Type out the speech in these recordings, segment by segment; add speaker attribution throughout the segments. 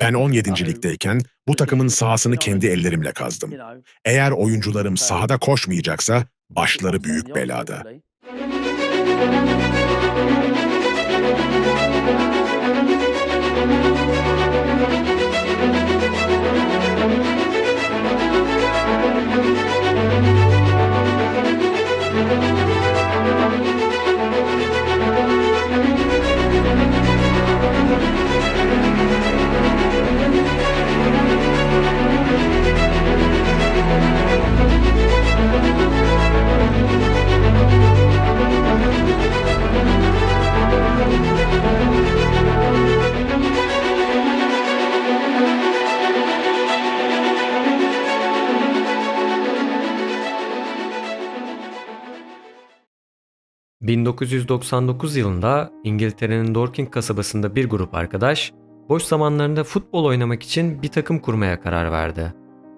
Speaker 1: Ben 17. ligdeyken bu takımın sahasını kendi ellerimle kazdım. Eğer oyuncularım sahada koşmayacaksa başları büyük belada.
Speaker 2: ...1999 yılında İngiltere'nin Dorking kasabasında bir grup arkadaş... ...boş zamanlarında futbol oynamak için bir takım kurmaya karar verdi.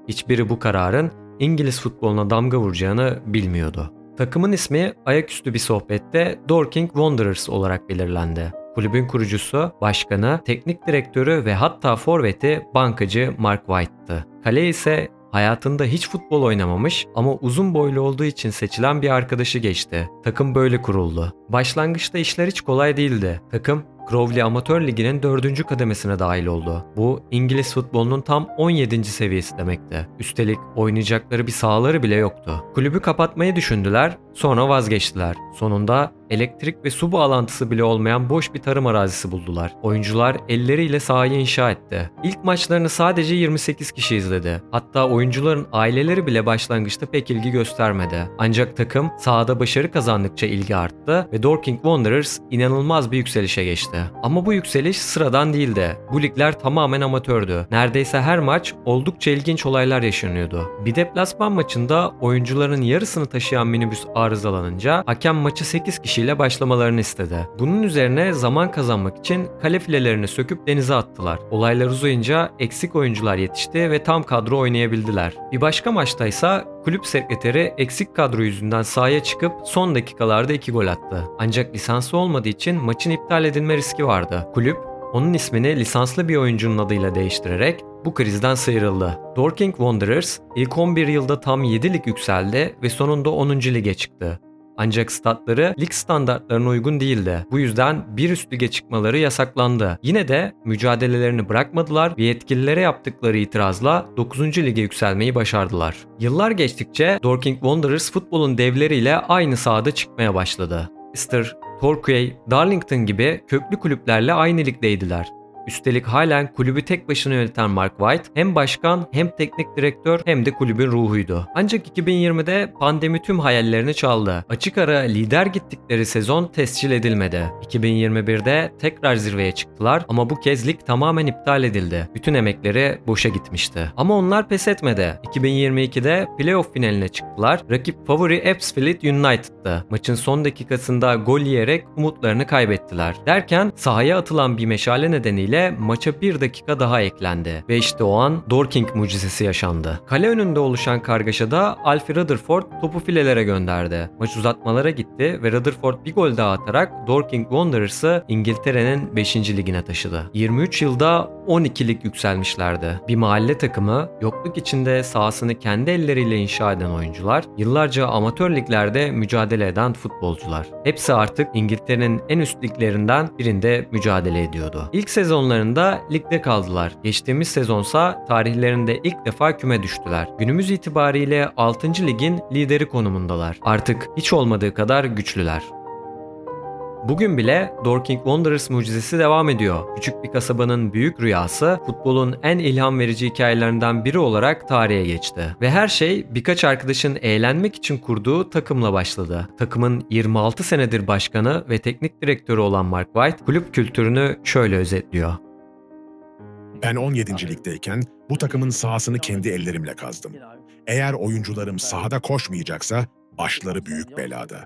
Speaker 2: Hiçbiri bu kararın İngiliz futboluna damga vuracağını bilmiyordu. Takımın ismi ayaküstü bir sohbette Dorking Wanderers olarak belirlendi. Kulübün kurucusu, başkanı, teknik direktörü ve hatta forveti bankacı Mark White'tı. Kale ise hayatında hiç futbol oynamamış ama uzun boylu olduğu için seçilen bir arkadaşı geçti. Takım böyle kuruldu. Başlangıçta işler hiç kolay değildi. Takım Crowley Amatör Ligi'nin 4. kademesine dahil oldu. Bu İngiliz futbolunun tam 17. seviyesi demekti. Üstelik oynayacakları bir sahaları bile yoktu. Kulübü kapatmayı düşündüler, sonra vazgeçtiler. Sonunda elektrik ve su bağlantısı bile olmayan boş bir tarım arazisi buldular. Oyuncular elleriyle sahayı inşa etti. İlk maçlarını sadece 28 kişi izledi. Hatta oyuncuların aileleri bile başlangıçta pek ilgi göstermedi. Ancak takım sahada başarı kazandıkça ilgi arttı ve Dorking Wanderers inanılmaz bir yükselişe geçti. Ama bu yükseliş sıradan değildi. Bu ligler tamamen amatördü. Neredeyse her maç oldukça ilginç olaylar yaşanıyordu. Bir deplasman maçında oyuncuların yarısını taşıyan minibüs arızalanınca hakem maçı 8 kişiyle başlamalarını istedi. Bunun üzerine zaman kazanmak için kale filelerini söküp denize attılar. Olaylar uzayınca eksik oyuncular yetişti ve tam kadro oynayabildiler. Bir başka maçtaysa kulüp sekreteri eksik kadro yüzünden sahaya çıkıp son dakikalarda 2 gol attı. Ancak lisanslı olmadığı için maçın iptal edilme riski vardı. Kulüp onun ismini lisanslı bir oyuncunun adıyla değiştirerek bu krizden sıyrıldı. Dorking Wanderers ilk 11 yılda tam 7 lig yükseldi ve sonunda 10. lige çıktı. Ancak statları lig standartlarına uygun değildi. Bu yüzden bir üst lige çıkmaları yasaklandı. Yine de mücadelelerini bırakmadılar ve yetkililere yaptıkları itirazla 9. lige yükselmeyi başardılar. Yıllar geçtikçe Dorking Wanderers futbolun devleriyle aynı sahada çıkmaya başladı. Leicester, Torquay, Darlington gibi köklü kulüplerle aynı ligdeydiler. Üstelik halen kulübü tek başına yöneten Mark White hem başkan hem teknik direktör hem de kulübün ruhuydu. Ancak 2020'de pandemi tüm hayallerini çaldı. Açık ara lider gittikleri sezon tescil edilmedi. 2021'de tekrar zirveye çıktılar ama bu kez lig tamamen iptal edildi. Bütün emekleri boşa gitmişti. Ama onlar pes etmedi. 2022'de playoff finaline çıktılar. Rakip favori Ebbsfleet United'dı. Maçın son dakikasında gol yiyerek umutlarını kaybettiler. Derken sahaya atılan bir meşale nedeniyle maça bir dakika daha eklendi. Ve işte o an Dorking mucizesi yaşandı. Kale önünde oluşan kargaşada Alfie Rutherford topu filelere gönderdi. Maç uzatmalara gitti ve Rutherford bir gol daha atarak Dorking Wanderers'ı İngiltere'nin 5. ligine taşıdı. 23 yılda 12 lig yükselmişlerdi. Bir mahalle takımı, yokluk içinde sahasını kendi elleriyle inşa eden oyuncular, yıllarca amatör liglerde mücadele eden futbolcular. Hepsi artık İngiltere'nin en üst liglerinden birinde mücadele ediyordu. İlk sezonlarında ligde kaldılar. Geçtiğimiz sezonsa tarihlerinde ilk defa küme düştüler. Günümüz itibariyle 6. ligin lideri konumundalar. Artık hiç olmadığı kadar güçlüler. Bugün bile Dorking Wanderers mucizesi devam ediyor. Küçük bir kasabanın büyük rüyası futbolun en ilham verici hikayelerinden biri olarak tarihe geçti. Ve her şey birkaç arkadaşın eğlenmek için kurduğu takımla başladı. Takımın 26 senedir başkanı ve teknik direktörü olan Mark White kulüp kültürünü şöyle özetliyor.
Speaker 1: Ben 17. ligdeyken bu takımın sahasını kendi ellerimle kazdım. Eğer oyuncularım sahada koşmayacaksa başları büyük belada.